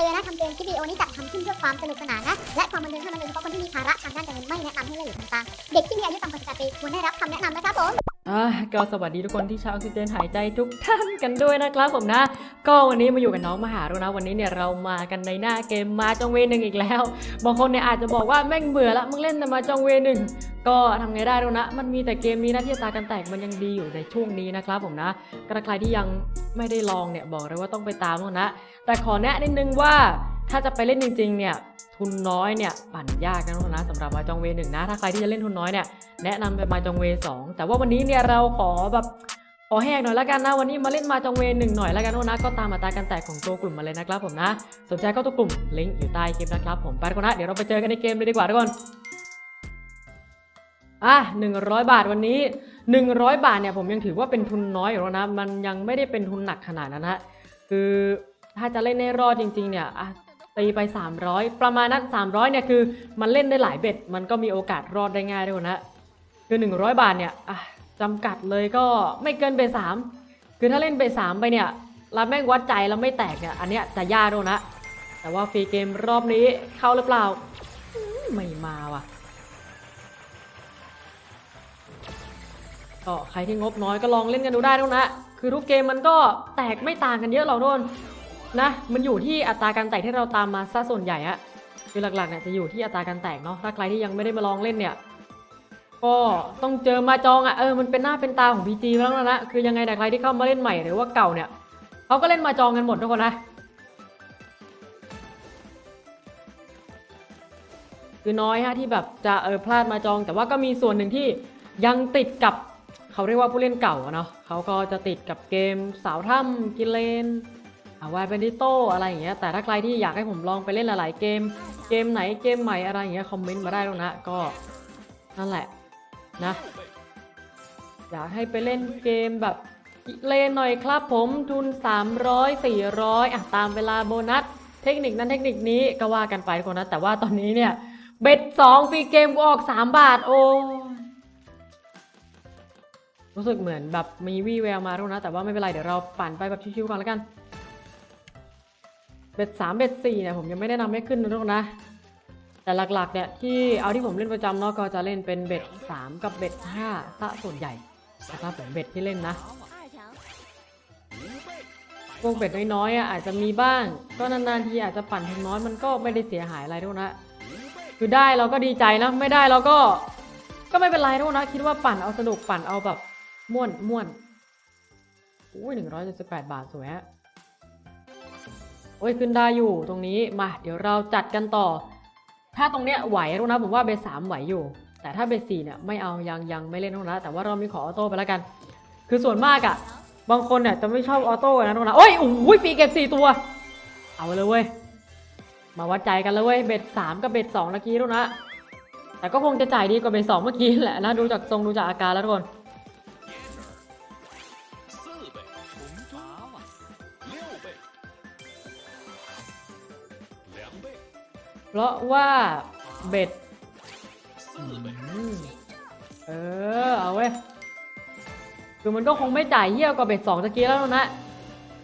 ตือนนะคำเตือนคลิปวิดีโอนี้จัดทำขึ้นเพื่อความสนุกสนานนะ และความบันเทิงเท่านั้นโดยเฉพาะคนที่มีภาระทางด้านการเงินไม่แนะนำให้เล่นหรือทำตาม เด็กที่มีอายุต่ำกว่า 18 ปีควรได้รับคำแนะนำนะครับผม ก็สวัสดีทุกคนที่ชาวออกซิเจนหายใจทุกท่านกันด้วยนะครับผมนะ ก็วันนี้มาอยู่กับน้องมหารุนะวันนี้เนี่ยเรามากันในหน้าเกมมาจองเวหนึ่งอีกแล้วบางคนเนี่ยอาจจะบอกว่าแม่งเบื่อละมึงเล่นแต่มาจองเวหนึ่งก็ทำไงได้แล้วนะ มันมีแต่เกมนี้นะที่ตาการแตกมันยังดีอยู่ในช่วงนี้นะครับผมนะกระใครที่ยังไม่ได้ลองเนี่ยบอกเลยว่าต้องไปตามแล้วนะ แต่ขอแนะนิดนึงว่า ถ้าจะไปเล่นจริงๆเนี่ยทุนน้อยเนี่ยปั่นยากนะทุกคนนะสำหรับมาจองเวหนึ่งนะ ถ้าใครที่จะเล่นทุนน้อยเนี่ยแนะนำไปมาจองเวสองแต่ว่าวันนี้เนี่ยเราขอแบบขอแหกหน่อยละกันนะวันนี้มาเล่นมาจองเวหนึ่งหน่อยละกันนะก็ตามอัตราการแตกของตัวกลุ่มมาเลยนะครับผมนะ สนใจก็ตัวกลุ่มลิงก์อยู่ใต้คลิปนะครับผมไปกคนนะเดี๋ยวเราไปเจอกันในเกมเลยดีกว่าทุกคนอะ100บาทวันนี้100บาทเนี่ยผมยังถือว่าเป็นทุนน้อยอยู่แล้วนะ มันยังไม่ได้เป็นทุนหนักขนาดนั้นฮะคือถ้าจะเล่นในรอดจริงๆเนี่ยอะ ตีไป 300 ประมาณนั้น 300เนี่ยคือมันเล่นได้หลายเบ็ด มันก็มีโอกาสรอดได้ง่ายด้วยนะ คือ 100 บาทเนี่ยจำกัดเลยก็ไม่เกินเบสสามคือถ้าเล่นเบสสามไปเนี่ยแล้วแม่งวัดใจแล้วไม่แตกเนี่ยอันเนี้ยจะยากด้วยนะ แต่ว่าฟรีเกมรอบนี้เข้าหรือเปล่า ไม่มาว่ะก็ใครที่งบน้อยก็ลองเล่นกันดูได้ด้วยนะ คือทุกเกมมันก็แตกไม่ต่างกันเยอะหรอกทุกคน นะ มันอยู่ที่อัตราการแตกที่เราตามมาซะส่วนใหญ่อะคือหลักๆเนี่ยจะอยู่ที่อัตราการแตกเนาะถ้าใครที่ยังไม่ได้มาลองเล่นเนี่ย ก็ต้องเจอมาจองอะเออมันเป็นหน้าเป็นตาของ PG แล้วนะคือยังไงแต่ใครที่เข้ามาเล่นใหม่หรือว่าเก่าเนี่ยเขาก็เล่นมาจองกันหมดทุกคนนะคือน้อยฮะที่แบบจะเออพลาดมาจอง แต่ว่าก็มีส่วนหนึ่งที่ยังติดกับเขาเรียกว่าผู้เล่นเก่าอะเนาะเขาก็จะติดกับเกมสาวถ้ำกินเลน วายเบนดิโตอะไรอย่างเงี้ยแต่ถ้าใครที่อยากให้ผมลองไปเล่นหลายๆเกม เกมไหนเกมใหม่อะไรอย่างเงี้ยคอมเมนต์มาได้แล้วนะก็นั่นแหละนะอยากให้ไปเล่นเกมแบบเล่นหน่อยครับผมทุน 300 400อะตามเวลาโบนัส เทคนิคนั้นเทคนิคนี้ก็ว่ากันไปทุกคนนะ แต่ว่าตอนนี้เนี่ยเบ็ด2ฟรีเกมกูออก 3 บาทโอ้รู้สึกเหมือนแบบมีวี่แววมาทุกคนนะ แต่ว่าไม่เป็นไร เดี๋ยวเราปั่นไปแบบชิวๆก่อนแล้วกัน เบ็ด3เบ็ด4เนี่ยผมยังไม่ได้นำให้ขึ้นนะทุกคนนะ แต่หลักๆเนี่ยที่เอาที่ผมเล่นประจำเนาะก็จะเล่นเป็นเบ็ด3กับเบ็ด5ซะส่วนใหญ่นะครับผมเบ็ดที่เล่นนะพวกเบ็ดน้อยๆอะอาจจะมีบ้าง ก็นานๆทีอาจจะปั่นเพียงน้อยมันก็ไม่ได้เสียหายอะไรทุกนะคือได้เราก็ดีใจนะไม่ได้เราก็ ก็ไม่เป็นไรทุกนะคิดว่าปั่นเอาสนุกปั่นเอาแบบม่วนม่วนอุ้ยหนึ่งร้อยเจ็ดสิบแปดบาทสวยฮะ โอ้ยขึ้นได้อยู่ตรงนี้มา เดี๋ยวเราจัดกันต่อ ถ้าตรงเนี้ยไหวทุกนะผมว่าเบสสามไหวอยู่ แต่ถ้าเบสสี่เนี่ยไม่เอายังยังไม่เล่นทุกนะแต่ว่าเรามีขอออโต้ไปแล้วกัน คือส่วนมากอะบางคนเนี่ยจะไม่ชอบออโต้นนะทุกนะโอ้ยโอ้ยฟรีเก็บสี่ตัว เอาเลยเว้ยมาวัดใจกันเลยเว้ยเบ็ดสามกับเบ็ดสองเมื่อกี้ทุกนะแต่ก็คงจะจ่ายดีกว่าเบ็ดสองเมื่อกี้แหละนะดูจากทรงดูจากอาการแล้วทุกคน ราะว่าเบ็ดเออ เอาไว้คือมันก็คงไม่จ่ายเยี่ยกว่าเบ็ดสองตะกี้แล้วนะ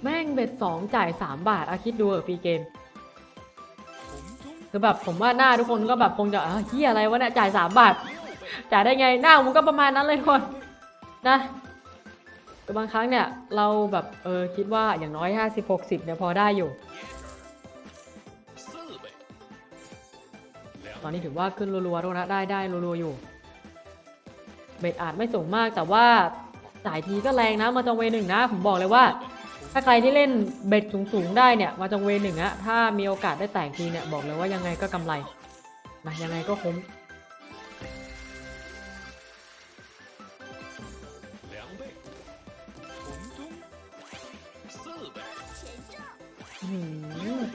แม่งเบ็ดสองจ่ายสามบาทอาคิดดูเออฟีเกม คือแบบผมว่าหน้าทุกคนก็แบบคงจะเฮียอะไรวะเนี่ยจ่ายสามบาท จ่ายได้ไงหน้าผมก็ประมาณนั้นเลยทุกคนนะบางครั้งเนี่ยเราแบบเออคิดว่าอย่างน้อยกสิบเนี่ยพอได้อยู่ ตอนนี้ถือว่าขึ้นรัวๆทุกนะได้ได้รัวๆอยู่ เบ็ดอาจไม่สูงมากแต่ว่าสายทีก็แรงนะมาจังเวหนึ่งนะ ผมบอกเลยว่า ถ้าใครที่เล่นเบ็ดสูงๆได้เนี่ย มาจังเวหนึ่งอะถ้ามีโอกาสได้แต่งทีเนี่ยบอกเลยว่ายังไงก็กำไรนะยังไงก็คุ้ม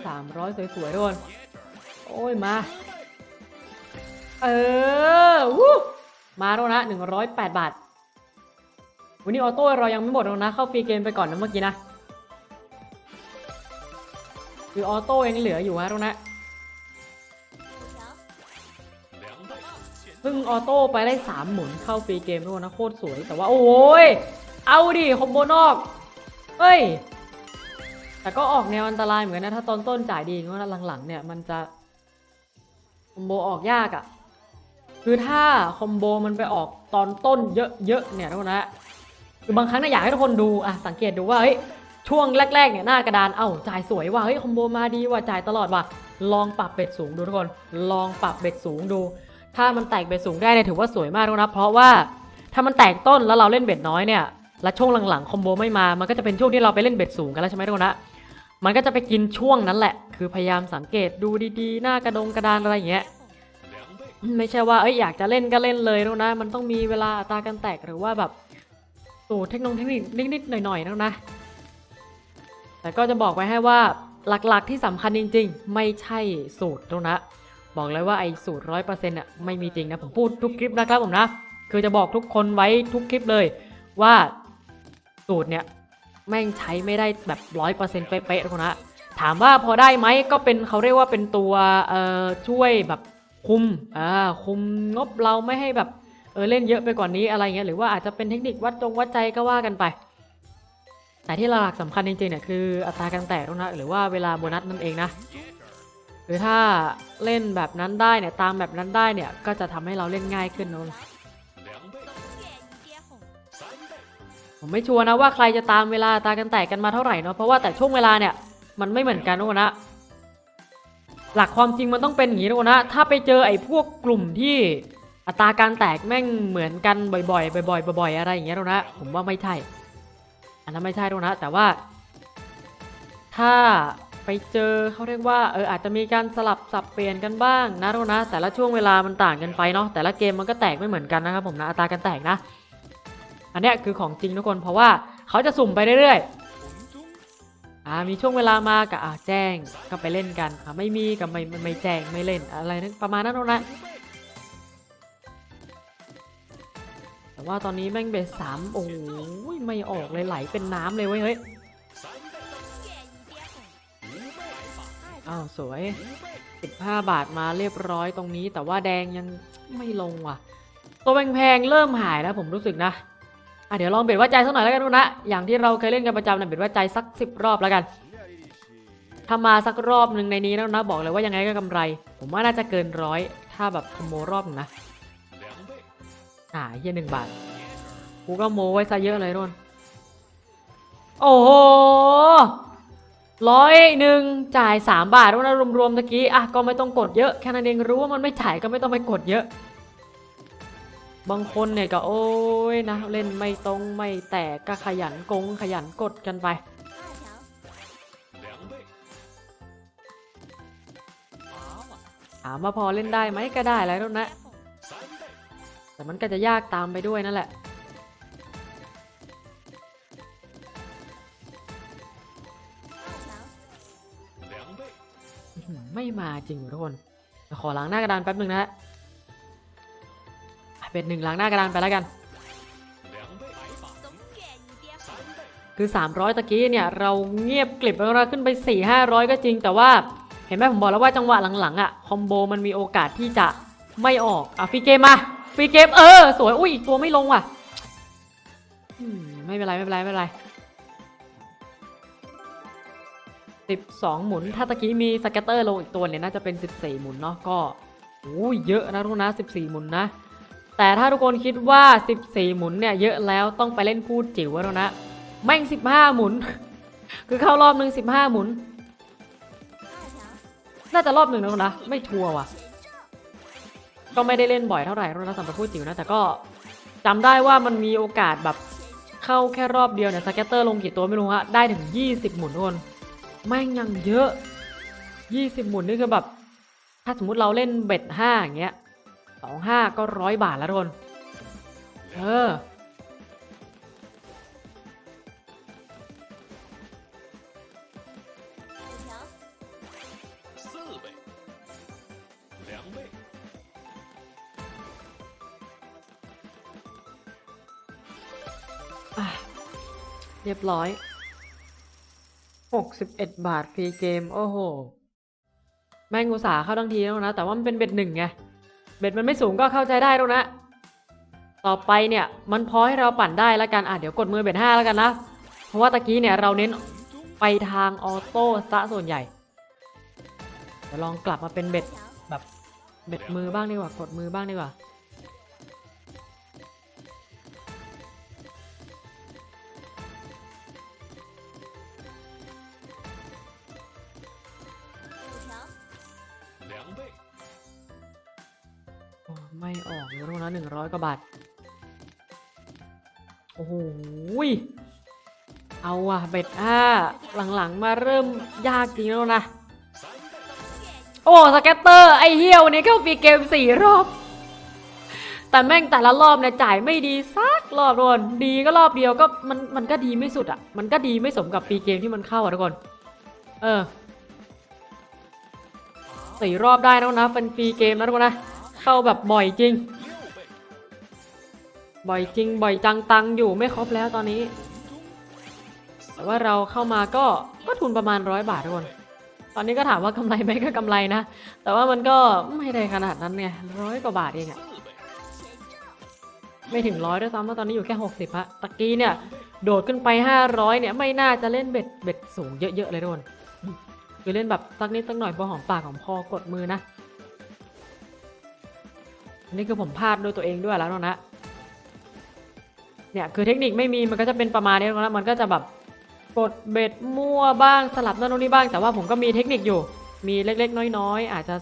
สามร้อยสวยๆทุกคนโอ้ยมา เออวู้มาแล้วนะหนึ่งร้อยแปดบาท วันนี้ออโต้เรายังไม่หมดนะ เข้าฟรีเกมไปก่อนนะเมื่อกี้นะ คือออโต้ยังเหลืออยู่ฮะตรงนะเพิ่งออโต้ไปได้สามหมุนเข้าฟรีเกมทุกคนนะโคตรสวยแต่ว่าโอ้ย เอาดิคอมโบนอกเฮ้ย แต่ก็ออกแนวอันตรายเหมือนกันนะ ถ้าตอนต้นจ่ายดีงั้นหลังๆเนี่ยมันจะคอมโบออกยากอะ่ะ คือถ้าคอมโบมันไปออกตอนต้นเยอะๆเนี่ยทุกคนนะคือบางครั้งเนี่ยอยากให้ทุกคนดูอะสังเกตดูว่าเฮ้ยช่วงแรกๆเนี่ยหน้ากระดานเอ้าจ่ายสวยว่ะเฮ้ยคอมโบมาดีว่ะจ่ายตลอดว่ะลองปรับเบ็ดสูงดูทุกคนลองปรับเบ็ดสูงดู ถ้ามันแตกเบ็ดสูงได้เนี่ยถือว่าสวยมากทุกคนนะเพราะว่าถ้ามันแตกต้นแล้วเราเล่นเบ็ดน้อยเนี่ยและช่วงหลังๆคอมโบไม่มา มันก็จะเป็นช่วงที่เราไปเล่นเบ็ดสูงกันแล้วใช่ไหมทุกคนนะมันก็จะไปกินช่วงนั้นแหละ คือพยายามสังเกตดูดีๆ หน้ากระดงกระดานอะไรอย่างเงี้ย ไม่ใช่ว่าเอ้ยอยากจะเล่นก็เล่นเลยนะมันต้องมีเวลาตาการแตกหรือว่าแบบสูตรเทคโนโลยีนิดๆหน่อยๆนะนะ แต่ก็จะบอกไว้ให้ว่าหลักๆที่สำคัญจริง ๆ ไม่ใช่สูตรนะ บอกเลยว่าไอ้สูตรร้อยเปอร์เซ็นต์อะไม่มีจริงนะผมพูดทุกคลิปนะครับผมนะ คือจะบอกทุกคนไว้ทุกคลิปเลยว่าสูตรเนี่ยแม่งใช้ไม่ได้แบบร้อยเปอร์เซ็นต์เป๊ะๆทุกคนนะถามว่าพอได้ไหมก็เป็นเขาเรียกว่าเป็นตัวเอ่อช่วยแบบ คุมอ่าคุมงบเราไม่ให้แบบเออเล่นเยอะไปกว่านนี้อะไรเงี้ยหรือว่าอาจจะเป็นเทคนิควัดจงวัดใจก็ว่ากันไป แต่ที่หลักๆสำคัญจริงๆเนี่ยคืออัตราการแตกนะหรือว่าเวลาโบนัสนั่นเองนะหรือถ้าเล่นแบบนั้นได้เนี่ยตามแบบนั้นได้เนี่ยก็จะทำให้เราเล่นง่ายขึ้นเนอะผมไม่ชัวร์นะว่าใครจะตามเวลาตากันแตกกันมาเท่าไหร่เนาะเพราะว่าแต่ช่วงเวลาเนี่ยมันไม่เหมือนกันทุกคนนะ หลักความจริงมันต้องเป็นอย่างนี้ทุกคนนะถ้าไปเจอไอ้พวกกลุ่มที่อัตราการแตกแม่งเหมือนกันบ่อยๆบ่อยๆบ่อยๆอะไรอย่างเงี้ยทุกคนนะผมว่าไม่ใช่ อันนั้นไม่ใช่ทุกคนนะแต่ว่า ถ้าไปเจอเขาเรียกว่าเอออาจจะมีการสลับสับเปลี่ยนกันบ้างนะทุกคนนะ แต่ละช่วงเวลามันต่างกันไปเนาะแต่ละเกมมันก็แตกไม่เหมือนกันนะครับผมนะอัตราการแตกนะ อันเนี้ยคือของจริงทุกคนเพราะว่าเขาจะสุ่มไปเรื่อยๆ อ่ามีช่วงเวลามากับอ่าแจ้งก็ไปเล่นกันอ่าไม่มีกับไม่ไม่แจ้งไม่เล่นอะไรนั้นประมาณนั้นนนะแต่ว่าตอนนี้แม่งเบสสามโอ้ยไม่ออกเลยไหลเป็นน้ำเลยเว้ยเฮ้ยอ้าวสวย15บาทมาเรียบร้อยตรงนี้ แต่ว่าแดงยังไม่ลงว่ะ ตัวแพงๆเริ่มหายแล้วผมรู้สึกนะ อะเดี๋ยวลองเบ็ดว่าใจสักหน่อยแล้วกันทุกคนนะ อย่างที่เราเคยเล่นกันประจำนะเบ็ดว่าใจสักสิบรอบแล้วกันถ้ามาสักรอบหนึ่งในนี้แล้วนะบอกเลยว่ายังไงก็กำไร ผมว่าน่าจะเกินร้อยถ้าแบบคอมโมรอบนะอ่าเฮียหนึ่งบาทกูก็โมไว้ซะเยอะเลยทุกคนโอ้โหร้อยหนึ่งจ่ายสามบาททุกคนนะรวมๆตะกี้อะก็ไม่ต้องกดเยอะแค่นั้นเองรู้ว่ามันไม่จ่ายก็ไม่ต้องไปกดเยอะ บางคนเนี่ยก็โอ้ยนะ เล่นไม่ตรงไม่แตกก็ขยันกงขยันกดกันไป ถามว่าพอเล่นได้ไหมก็ได้แล้วนะ แต่มันก็จะยากตามไปด้วยนั่นแหละไม่มาจริงทุกคนขอล้างหน้ากระดานแป๊บหนึ่งนะฮะ เป็นหนึ่งล้างหน้ากระดานไปแล้วกัน คือ 300 ตะกี้เนี่ย เราเงียบกลิบแล้วเราขึ้นไป 4 500 ก็จริง แต่ว่าเห็นไหมผมบอกแล้วว่าจังหวะหลังๆอะ่ะคอมโบมันมีโอกาสที่จะไม่ออกอะฟรีเกมมาฟรีเกมเออ สวยอุ้ยอีกตัวไม่ลงว่ะไม่เป็นไรไม่เป็นไรไม่เป็นไร12หมุน ถ้าตะกี้มีสเก็ตเตอร์ลงอีกตัวเนี่ยน่าจะเป็น14หมุนเนาะก็โอ้ยเยอะนะทุกคนนะ14หมุนนะ แต่ถ้าทุกคนคิดว่า 14 หมุนเนี่ยเยอะแล้วต้องไปเล่นพูดจิ๋วแล้วนะ แม่ง 15 หมุน คือเข้ารอบหนึ่ง15 หมุน น่าจะรอบหนึ่งนะทุกคนะ ไม่ชัวร์ว่ะ ก็ไม่ได้เล่นบ่อยเท่าไหร่แล้วนะสำหรับพูดจิ๋วนะ แต่ก็จำได้ว่ามันมีโอกาสแบบเข้าแค่รอบเดียวเนี่ยสเก็ตเตอร์ลงกี่ตัวไม่รู้ฮะ ได้ถึง 20 หมุนทุกคน แม่งยังเยอะ 20 หมุนนี่คือแบบ ถ้าสมมุติเราเล่นเบ็ดห้าอย่างเงี้ย สองห้าก็ร้อยบาทแล้วทุนเออ เรียบร้อยหกสิบเอ็ดบาทฟรีเกม โอ้โห แม่งอุตสาเข้าทั้งทีแล้วนะ แต่ว่ามันเป็นเบ็ดหนึ่งไง เบ็ดมันไม่สูงก็เข้าใจได้แล้วนะ ต่อไปเนี่ยมันพอให้เราปั่นได้แล้วกันอะเดี๋ยวกดมือเบ็ดห้าแล้วกันนะ เพราะว่าตะกี้เนี่ยเราเน้นไปทางออโต้ซะส่วนใหญ่เดี๋ยวลองกลับมาเป็นเบ็ดแบบเบ็ดมือบ้างดีกว่ากดมือบ้างดีกว่า ไม่ออกเลยทุกคนะหนึ่งร้อยกว่าบาท โอ้โหเอาว่ะเบ็ดห้าหลังๆมาเริ่มยากจริงแล้วนะ โอ้สแกตเตอร์ ไอเฮียวันนี้เข้าฟรีเกมสี่รอบ แต่แม่งแต่ละรอบเนี่ยจ่ายไม่ดีสักรอบทุกคนดีก็รอบเดียวก็มันมันก็ดีไม่สุดอะ มันก็ดีไม่สมกับฟรีเกมที่มันเข้าอะทุกคน เออสี่รอบได้แล้วนะเป็นฟรีเกมนะทุกคนนะ เข้าแบบบ่อยจริง บ่อยจริง บ่อยจังตังอยู่ไม่ครบแล้วตอนนี้ แต่ว่าเราเข้ามาก็ก็ทุนประมาณร้อยบาททุกคนตอนนี้ก็ถามว่ากำไรไหมก็กำไรนะ แต่ว่ามันก็ไม่ได้ขนาดนั้นไงร้อยกว่าบาทเองอะไม่ถึงร้อยด้วยซ้ำว่าตอนนี้อยู่แค่ 60ฮะตะกี้เนี่ย โดดขึ้นไป 500 เนี่ย ไม่น่าจะเล่นเบ็ดเบ็ดสูงเยอะๆเลยทุกคนคือเล่นแบบสักนิดสักหน่อยพอหอมปากหอมคอกดมือนะ นี่คือผมพลาดด้วยตัวเองด้วยแล้วนะ เนี่ยคือเทคนิคไม่มีมันก็จะเป็นประมาณนี้แล้วนะมันก็จะแบบกดเบ็ดมั่วบ้างสลับนั่นนี่บ้าง แต่ว่าผมก็มีเทคนิคอยู่ มีเล็กๆ น้อยๆ อาจจะ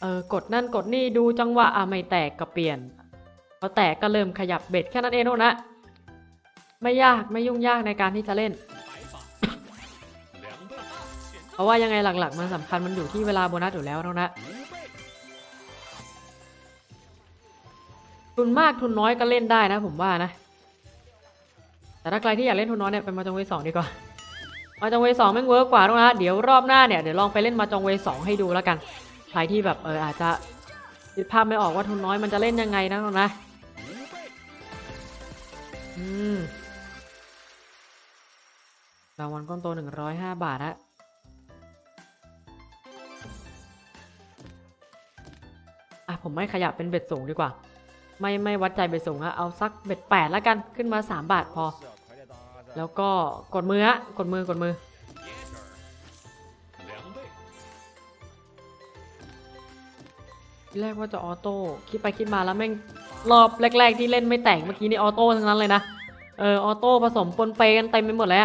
เออกดนั่นกดนี่ดูจังหวะอะไม่แตกก็เปลี่ยนพอแตกก็เริ่มขยับเบ็ดแค่นั้นเองนะ ไม่ยากไม่ยุ่งยากในการที่จะเล่น เพราะว่ายังไงหลักๆ มันสำคัญมันอยู่ที่เวลาโบนัสอยู่แล้วนะ ทุนมากทุนน้อยก็เล่นได้นะ ผมว่านะ แต่ถ้าใครที่อยากเล่นทุนน้อยเนี่ยเป็นมาจงเวสองดีกว่า มาจงเวสองแม่งเวิร์กกว่าด้วยนะเดี๋ยวรอบหน้าเนี่ยเดี๋ยวลองไปเล่นมาจงเวสองให้ดูแล้วกันใครที่แบบเอออาจจะคิดภาพไม่ออกว่าทุนน้อยมันจะเล่นยังไงนะน้องนะ，อืมรางวัลก้อนโตหนึ่งร้อยห้าบาทฮะอะผมไม่ขยับเป็นเบ็ดสูงดีกว่า ไม่ไม่วัดใจเบ็ดสูงฮะเอาสักเบ็ดแปดแล้วกันขึ้นมาสามบาทพอ แล้วก็กดมือฮะกดมือกดมือ，ทีแรกว่าจะออโต้คิดไปคิดมาแล้วแม่งรอบแรก ๆ ที่เล่นไม่แต่งเมื่อกี้นี่ออโต้ทั้งนั้นเลยนะเออออโต้ผสมปนเปกันเต็มไปหมดเลย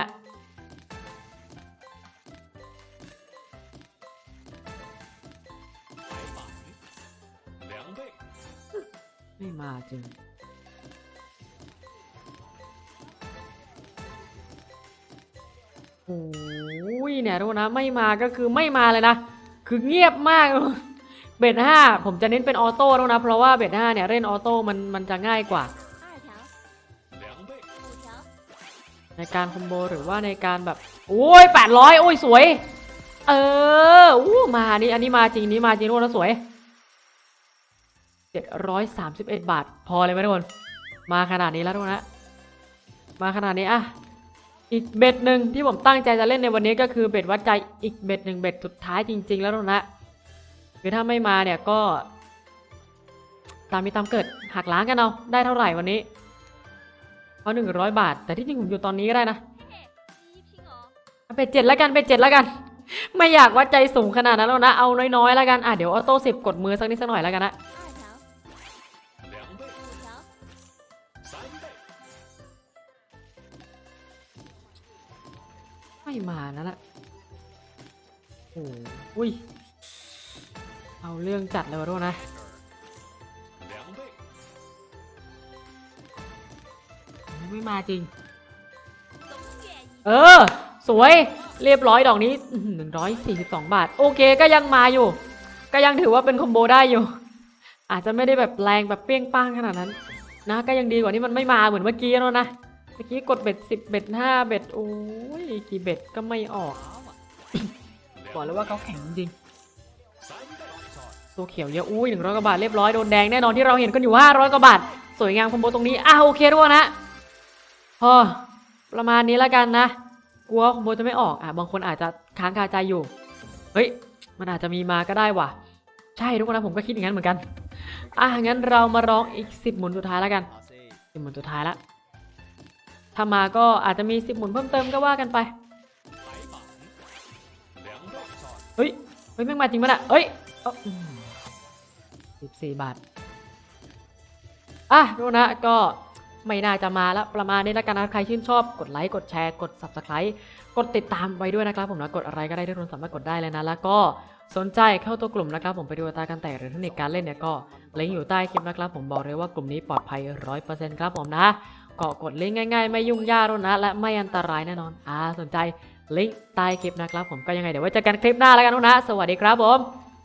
ไม่มาจริงโอ้ยเนี่ยทุกนะไม่มาก็คือไม่มาเลยนะ คือเงียบมาก เบ็ดห้าผมจะเน้นเป็นออโต้แล้วนะ เพราะว่าเบ็ดห้าเนี่ยเล่นออโต้มันมันจะง่ายกว่า，ในการคอมโบหรือว่าในการแบบ โอ้ยแปดร้อยโอ้ยสวย เอออู้มานี่อันนี้มาจริงนี่มาจริงทุกนะสวย เจ็ดร้อยสามสิบเอ็ดบาท พอเลยไหมทุกคน มาขนาดนี้แล้วทุกคนนะมาขนาดนี้อะอีกเบ็ดหนึ่งที่ผมตั้งใจจะเล่นในวันนี้ก็คือเบ็ดวัดใจอีกเบ็ดหนึ่งเบ็ดสุดท้ายจริง ๆ แล้วทุกคนนะคือถ้าไม่มาเนี่ยก็ ตามมีตามเกิดหักล้างกันเอาได้เท่าไหร่วันนี้เอาหนึ่งร้อยบาท แต่ที่จริงผมอยู่ตอนนี้ก็ได้นะเอาไปเจ็ดแล้วกันไปเจ็ดแล้วกัน ไม่อยากวัดใจสูงขนาดนั้นแล้วนะเอาน้อยๆแล้วกันอะเดี๋ยวออโต้สิบกดมือสักนิดสักหน่อยแล้วกันนะ ไม่มาแล้วล่ะโอ้อุ้ย เอาเรื่องจัดเลยวะทุกคนนะ，ไม่มาจริง เออ สวย เรียบร้อยดอกนี้หนึ่งร้อยสี่สิบสองบาท โอเคก็ยังมาอยู่ ก็ยังถือว่าเป็นคอมโบได้อยู่ อาจจะไม่ได้แบบแรงแบบเปรี้ยงป้างขนาดนั้น นะ ก็ยังดีกว่าที่มันไม่มาเหมือนเมื่อกี้แล้วนะ มื่อกี้กดเบ็ดสิบเบ็ดห้าเบ็ดโอ้ยกี่เบ็ดก็ไม่ออก บอกเลยว่าเขาแข็งจริง三倍，ตัวเขียวเยอะอุ้ยหนึ่งร้อยกว่าบาทเรียบร้อยโดนแดงแน่นอนที่เราเห็นกันอยู่ห้าร้อยกว่าบาทสวยงามคอมโบตรงนี้อะโอเคทุกคนนะพอประมาณนี้แล้วกันนะกลัวคอมโบจะไม่ออกอะบางคนอาจจะค้างคาใจอยู่ เฮ้ย มันอาจจะมีมาก็ได้ว่ะ ใช่ทุกคนนะผมก็คิดอย่างนั้นเหมือนกัน อะงั้นเรามาลองอีกสิบหมุนสุดท้ายแล้วกันสิบหมุนสุดท้ายละ ถ้ามาก็อาจจะมีสิบหมุนเพิ่มเติมก็ว่ากันไป เฮ้ย เฮ้ยแม่งมาจริงปะน่ะเฮ้ยสิบสี่บาท อะดูนะก็ไม่น่าจะมาแล้วประมาณนี้แล้วกันนะใครชื่นชอบกดไลค์กดแชร์กด subscribe กดติดตามไว้ด้วยนะครับผมนะกดอะไรก็ได้ที่คุณสามารถกดได้เลยนะ แล้วก็สนใจเข้าตัวกลุ่มนะครับผมไปดูตาการแตกหรือเทคนิคการเล่นเนี่ยก็ลิงก์อยู่ใต้คลิปนะครับผมบอกเลยว่ากลุ่มนี้ปลอดภัยร้อยเปอร์เซ็นต์ครับผมนะ ก็กดลิงก์ง่ายๆ ไม่ยุ่งยากด้วยนะ และไม่อันตรายแน่นอน อ่า สนใจลิงก์ใต้คลิปนะครับผมก็ยังไงเดี๋ยวไว้เจอกันคลิปหน้าแล้วกันนะ สวัสดีครับผม